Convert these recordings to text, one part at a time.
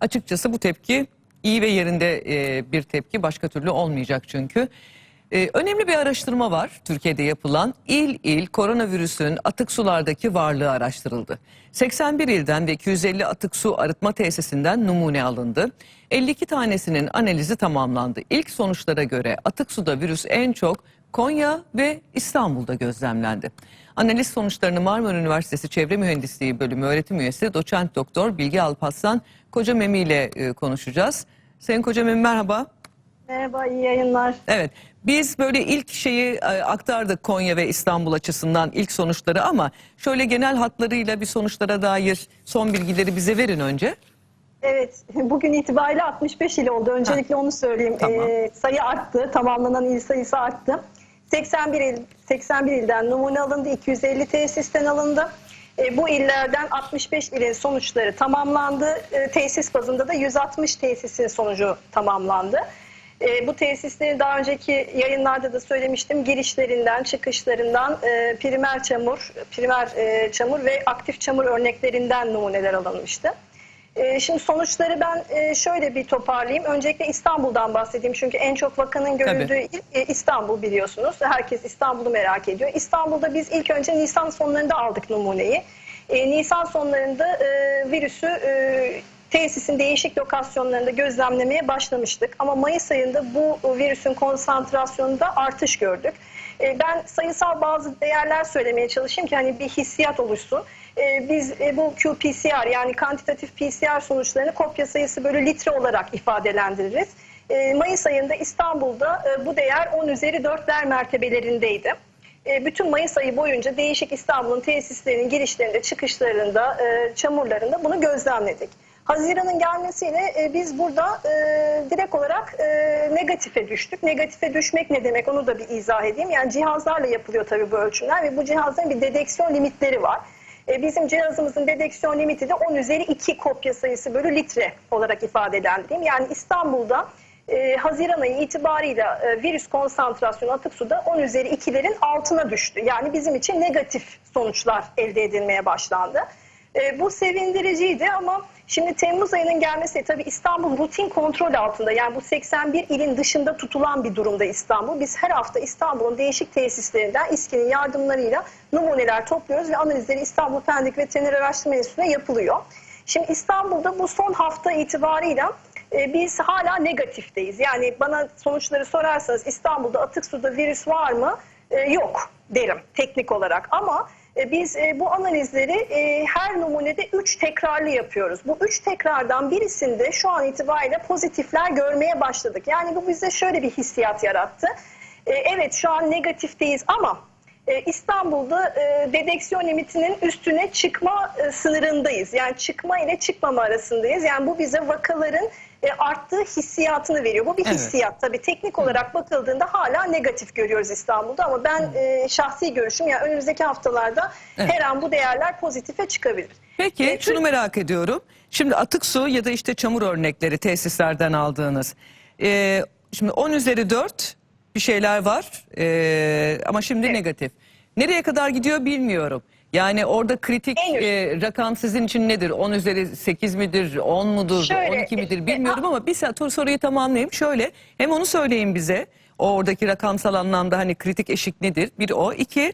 Açıkçası bu tepki iyi ve yerinde e, bir tepki başka türlü olmayacak çünkü. E, önemli bir araştırma var Türkiye'de yapılan. İl il koronavirüsün atık sulardaki varlığı araştırıldı. 81 ilden ve 250 atık su arıtma tesisinden numune alındı. 52 tanesinin analizi tamamlandı. İlk sonuçlara göre atık suda virüs en çok Konya ve İstanbul'da gözlemlendi. Analiz sonuçlarını Marmara Üniversitesi Çevre Mühendisliği Bölümü öğretim üyesi doçent doktor Bilge Alparslan Kocamemi ile e, konuşacağız. Sayın Kocamemi merhaba. Merhaba, iyi yayınlar. Evet biz böyle ilk şeyi e, aktardık Konya ve İstanbul açısından ilk sonuçları ama şöyle genel hatlarıyla bir sonuçlara dair son bilgileri bize verin önce. Evet, bugün itibariyle 65 il oldu. Öncelikle onu söyleyeyim. Tamam. Ee, sayı arttı, tamamlanan il sayısı arttı. 81 il, 81 ilden numune alındı, 250 tesisten alındı. Ee, bu illerden 65 ilin sonuçları tamamlandı. Ee, tesis bazında da 160 tesisin sonucu tamamlandı. Ee, bu tesislerin daha önceki yayınlarda da söylemiştim. Girişlerinden, çıkışlarından e, primer çamur, primer e, çamur ve aktif çamur örneklerinden numuneler alınmıştı. Ee, Şimdi sonuçları ben e, şöyle bir toparlayayım. Öncelikle İstanbul'dan bahsedeyim. Çünkü en çok vakanın görüldüğü il e, İstanbul biliyorsunuz. Herkes İstanbul'u merak ediyor. İstanbul'da biz ilk önce Nisan sonlarında aldık numuneyi. E, Nisan sonlarında virüsü tesisin değişik lokasyonlarında gözlemlemeye başlamıştık. Ama Mayıs ayında bu virüsün konsantrasyonunda artış gördük. Ben sayısal bazı değerler söylemeye çalışayım ki hani bir hissiyat oluşsun. E, Biz e, bu qPCR yani kantitatif PCR sonuçlarını kopya sayısı bölü litre olarak ifadelendiririz. E, Mayıs ayında İstanbul'da e, bu değer 10 üzeri 4'ler mertebelerindeydi. E, Bütün Mayıs ayı boyunca değişik İstanbul'un tesislerinin girişlerinde, çıkışlarında, e, çamurlarında bunu gözlemledik. Haziran'ın gelmesiyle biz burada e, direkt olarak negatife düştük. Negatife düşmek ne demek onu da bir izah edeyim. Yani cihazlarla yapılıyor tabii bu ölçümler ve bu cihazların bir dedeksiyon limitleri var. E, bizim cihazımızın dedeksiyon limiti de 10 üzeri 2 kopya sayısı bölü litre olarak ifadelendireyim. Yani İstanbul'da e, Haziran ayı itibarıyla e, virüs konsantrasyonu atık suda 10 üzeri 2'lerin altına düştü. Yani bizim için negatif sonuçlar elde edilmeye başlandı. E, bu sevindiriciydi ama şimdi Temmuz ayının gelmesi tabii İstanbul rutin kontrol altında. Yani bu 81 ilin dışında tutulan bir durumda İstanbul. Biz her hafta İstanbul'un değişik tesislerinden İSKİ'nin yardımlarıyla numuneler topluyoruz ve analizleri İstanbul Pendik Veteriner Araştırma Enstitüsü'ne yapılıyor. Şimdi İstanbul'da bu son hafta itibarıyla e, biz hala negatifteyiz. Yani bana sonuçları sorarsanız İstanbul'da atık suda virüs var mı? E, yok derim teknik olarak ama biz e, bu analizleri e, her numunede 3 tekrarlı yapıyoruz. Bu 3 tekrardan birisinde şu an itibariyle pozitifler görmeye başladık. Yani bu bize şöyle bir hissiyat yarattı. E, evet şu an negatifteyiz ama e, İstanbul'da e, dedeksiyon limitinin üstüne çıkma e, sınırındayız. Yani çıkma ile çıkmama arasındayız. Yani bu bize vakaların e, arttığı hissiyatını veriyor. Bu bir Evet. hissiyat tabii. Teknik olarak bakıldığında hala negatif görüyoruz İstanbul'da ama ben e, şahsi görüşüm yani önümüzdeki haftalarda Evet. her an bu değerler pozitife çıkabilir. Peki E, şunu merak ediyorum. Şimdi atık su ya da işte çamur örnekleri tesislerden aldığınız. E, şimdi 10 üzeri 4 bir şeyler var e, ama şimdi Evet. negatif. Nereye kadar gidiyor bilmiyorum. Yani orada kritik e, rakam sizin için nedir? 10 üzeri 8 midir, 10 mudur, Şöyle, 12 midir e, bilmiyorum ama bir soruyu tamamlayayım. Şöyle hem onu söyleyin bize. O oradaki rakamsal anlamda hani kritik eşik nedir? Bir o. iki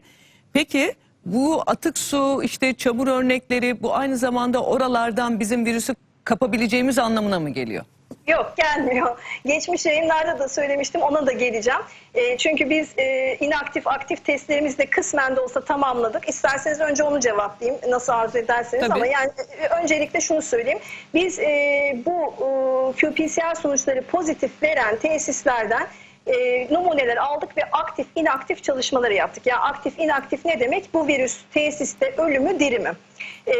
peki bu atık su işte çamur örnekleri bu aynı zamanda oralardan bizim virüsü kapabileceğimiz anlamına mı geliyor? Yok gelmiyor. Geçmiş yayınlarda da söylemiştim ona da geleceğim. E, çünkü biz e, inaktif aktif testlerimizi de kısmen de olsa tamamladık. İsterseniz önce onu cevaplayayım nasıl arzu ederseniz Tabii. ama yani e, öncelikle şunu söyleyeyim. Biz e, bu e, qPCR sonuçları pozitif veren tesislerden e, numuneler aldık ve aktif inaktif çalışmaları yaptık. Yani aktif inaktif ne demek? Bu virüs tesiste ölü mü diri mi? E,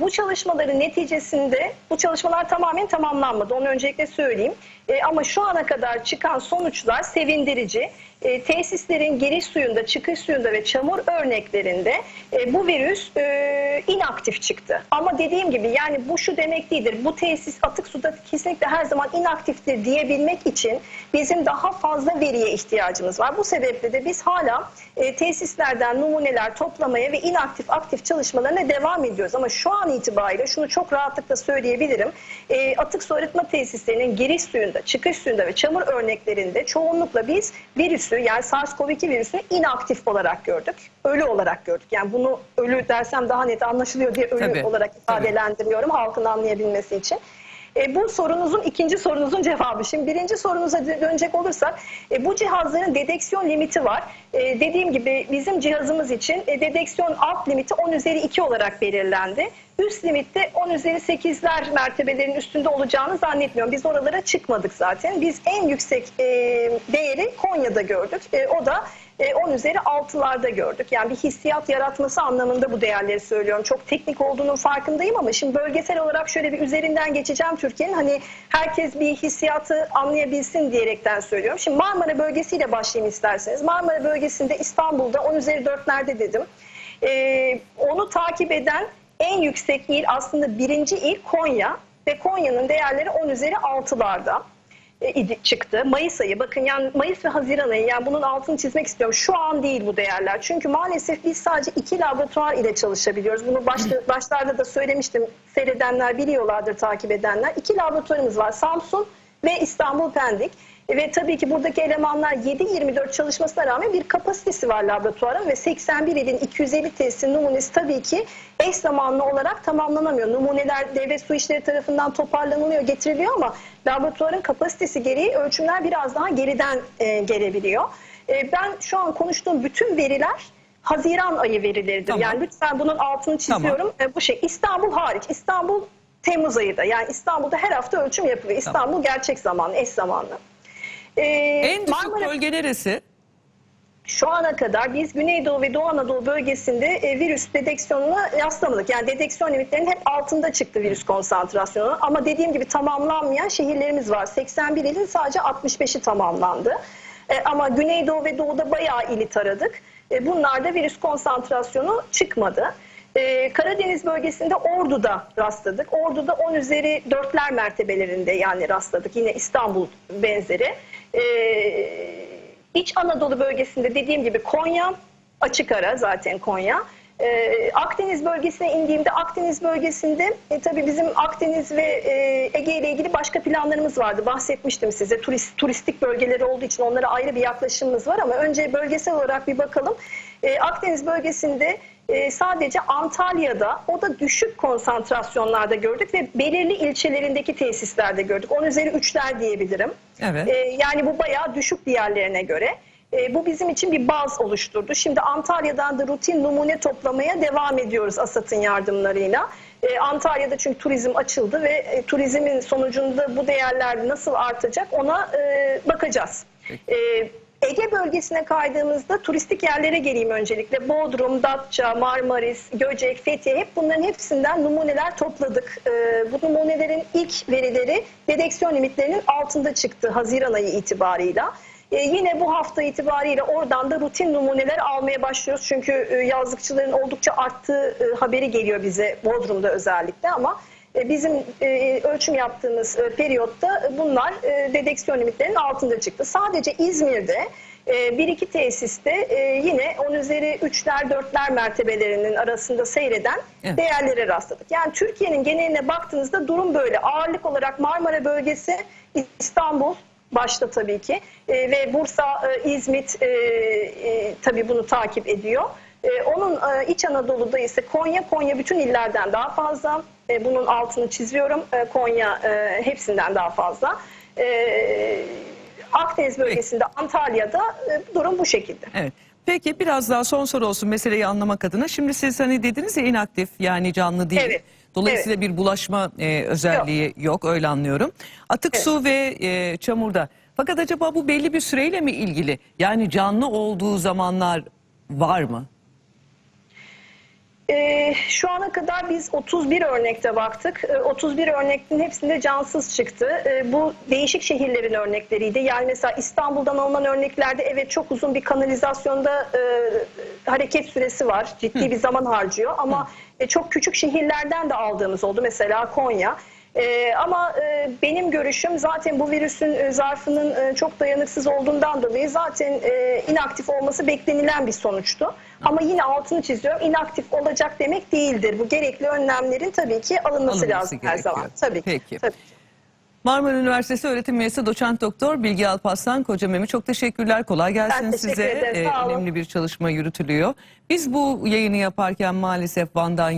bu çalışmaların neticesinde bu çalışmalar tamamen tamamlanmadı. Onu öncelikle söyleyeyim. E, ama şu ana kadar çıkan sonuçlar sevindirici. E, tesislerin giriş suyunda, çıkış suyunda ve çamur örneklerinde e, bu virüs e, inaktif çıktı. Ama dediğim gibi yani bu şu demek değildir. Bu tesis atık suda kesinlikle her zaman inaktiftir diyebilmek için bizim daha fazla veriye ihtiyacımız var. Bu sebeple de biz hala e, tesislerden numuneler toplamaya ve inaktif aktif çalışmalarına devam ediyoruz. Ama şu an itibariyle şunu çok rahatlıkla söyleyebilirim. E, atık su arıtma tesislerinin giriş suyunda, çıkış suyunda ve çamur örneklerinde çoğunlukla biz virüsü yani SARS-CoV-2 virüsünü inaktif olarak gördük. Ölü olarak gördük. Yani bunu ölü dersem daha net anlaşılıyor diye ölü Tabii, olarak tabii. ifadelendiriyorum halkın anlayabilmesi için. E, bu sorunuzun ikinci sorunuzun cevabı. Şimdi birinci sorunuza dö- dönecek olursak e, bu cihazların dedeksiyon limiti var. E, dediğim gibi bizim cihazımız için e, dedeksiyon alt limiti 10 üzeri 2 olarak belirlendi. Üst limitte 10 üzeri 8'ler mertebelerin üstünde olacağını zannetmiyorum. Biz oralara çıkmadık zaten. Biz en yüksek e, değeri Konya'da gördük. E, o da e, 10 üzeri 6'larda gördük. Yani bir hissiyat yaratması anlamında bu değerleri söylüyorum. Çok teknik olduğunun farkındayım ama şimdi bölgesel olarak şöyle bir üzerinden geçeceğim Türkiye'nin. Hani herkes bir hissiyatı anlayabilsin diyerekten söylüyorum. Şimdi Marmara bölgesiyle başlayayım isterseniz. Marmara bölgesinde İstanbul'da 10 üzeri 4'lerde dedim. E, onu takip eden en yüksek il aslında birinci il Konya ve Konya'nın değerleri 10 üzeri 6'larda e, idi- çıktı. Mayıs ayı bakın yani Mayıs ve Haziran ayı yani bunun altını çizmek istiyorum. Şu an değil bu değerler. Çünkü maalesef biz sadece iki laboratuvar ile çalışabiliyoruz. Bunu başta, başlarda da söylemiştim. Seyredenler biliyorlardır takip edenler. İki laboratuvarımız var. Samsun ve İstanbul Pendik. Ve tabii ki buradaki elemanlar 7-24 çalışmasına rağmen bir kapasitesi var laboratuvarın ve 81 ilin 250 testin numunesi tabii ki eş zamanlı olarak tamamlanamıyor. Numuneler devlet su işleri tarafından toparlanılıyor, getiriliyor ama laboratuvarın kapasitesi gereği ölçümler biraz daha geriden e, gelebiliyor. E, ben şu an konuştuğum bütün veriler Haziran ayı verileridir. Tamam. Yani lütfen bunun altını çiziyorum. E, bu şey İstanbul hariç. İstanbul Temmuz ayında. Yani İstanbul'da her hafta ölçüm yapılıyor. İstanbul gerçek zamanlı, eş zamanlı. Ee, En düşük Marmara- bölge neresi? şu ana kadar biz Güneydoğu ve Doğu Anadolu bölgesinde e, virüs dedeksiyonuna rastlamadık. Yani dedeksiyon limitlerinin hep altında çıktı virüs konsantrasyonu. Ama dediğim gibi tamamlanmayan şehirlerimiz var. 81 ilin sadece 65'i tamamlandı. E, ama Güneydoğu ve Doğu'da bayağı ili taradık. E, bunlarda virüs konsantrasyonu çıkmadı. Karadeniz bölgesinde Ordu'da rastladık. Ordu'da 10 üzeri 4'ler mertebelerinde yani rastladık. Yine İstanbul benzeri. E, İç Anadolu bölgesinde dediğim gibi Konya, açık ara zaten Konya. Ee, Akdeniz bölgesine indiğimde Akdeniz bölgesinde e, tabii bizim Akdeniz ve e, Ege ile ilgili başka planlarımız vardı. Bahsetmiştim size. Turist, turistik bölgeleri olduğu için onlara ayrı bir yaklaşımımız var ama önce bölgesel olarak bir bakalım. Ee, Akdeniz bölgesinde e, sadece Antalya'da o da düşük konsantrasyonlarda gördük ve belirli ilçelerindeki tesislerde gördük. 10 üzeri 3'ler diyebilirim. Evet. Ee, yani bu bayağı düşük diğerlerine göre. Ee, bu bizim için bir baz oluşturdu. Şimdi Antalya'dan da rutin numune toplamaya devam ediyoruz ASAT'ın yardımlarıyla. Ee, Antalya'da çünkü turizm açıldı ve e, turizmin sonucunda bu değerler nasıl artacak ona e, bakacağız. Ee, Ege bölgesine kaydığımızda turistik yerlere geleyim öncelikle. Bodrum, Datça, Marmaris, Göcek, Fethiye hep bunların hepsinden numuneler topladık. Ee, bu numunelerin ilk verileri dedeksiyon limitlerinin altında çıktı Haziran ayı itibarıyla. Ee, yine bu hafta itibariyle oradan da rutin numuneler almaya başlıyoruz. Çünkü e, yazlıkçıların oldukça arttığı e, haberi geliyor bize Bodrum'da özellikle ama bizim e, ölçüm yaptığımız e, periyotta bunlar e, dedeksiyon limitlerinin altında çıktı. Sadece İzmir'de e, bir iki tesiste e, yine 10 üzeri 3'ler 4'ler mertebelerinin arasında seyreden Evet. değerlere rastladık. Yani Türkiye'nin geneline baktığınızda durum böyle. Ağırlık olarak Marmara bölgesi, İstanbul başta tabii ki e, ve Bursa, e, İzmit e, e, tabii bunu takip ediyor. E, onun e, İç Anadolu'da ise Konya, Konya bütün illerden daha fazla. E, bunun altını çiziyorum. E, Konya e, hepsinden daha fazla. E, Akdeniz bölgesinde Antalya'da e, durum bu şekilde. Evet. Peki biraz daha son soru olsun meseleyi anlamak adına. Şimdi siz hani dediniz ya inaktif yani canlı değil. Evet. Dolayısıyla bir bulaşma e, özelliği yok. öyle anlıyorum. Atık Evet. su ve e, çamurda. Fakat acaba bu belli bir süreyle mi ilgili? Yani canlı olduğu zamanlar var mı? Ee, şu ana kadar biz 31 örnekte baktık. Ee, 31 örnekin hepsinde cansız çıktı. Ee, bu değişik şehirlerin örnekleriydi. Yani mesela İstanbul'dan alınan örneklerde evet çok uzun bir kanalizasyonda e, hareket süresi var. Ciddi bir zaman harcıyor ama e, çok küçük şehirlerden de aldığımız oldu. Mesela Konya. E, ama e, benim görüşüm zaten bu virüsün e, zarfının e, çok dayanıksız olduğundan dolayı zaten e, inaktif olması beklenilen bir sonuçtu. Ama yine altını çiziyorum inaktif olacak demek değildir. Bu gerekli önlemlerin tabii ki alınması, Alınması lazım her gerekiyor. zaman. Tabii ki. Peki. Tabii ki. Marmara Üniversitesi öğretim üyesi doçent doktor Bilgi Alparslan Kocamemi çok teşekkürler. Kolay gelsin Ben size. ederim, Ee, önemli bir çalışma yürütülüyor. Biz bu yayını yaparken maalesef Van'dan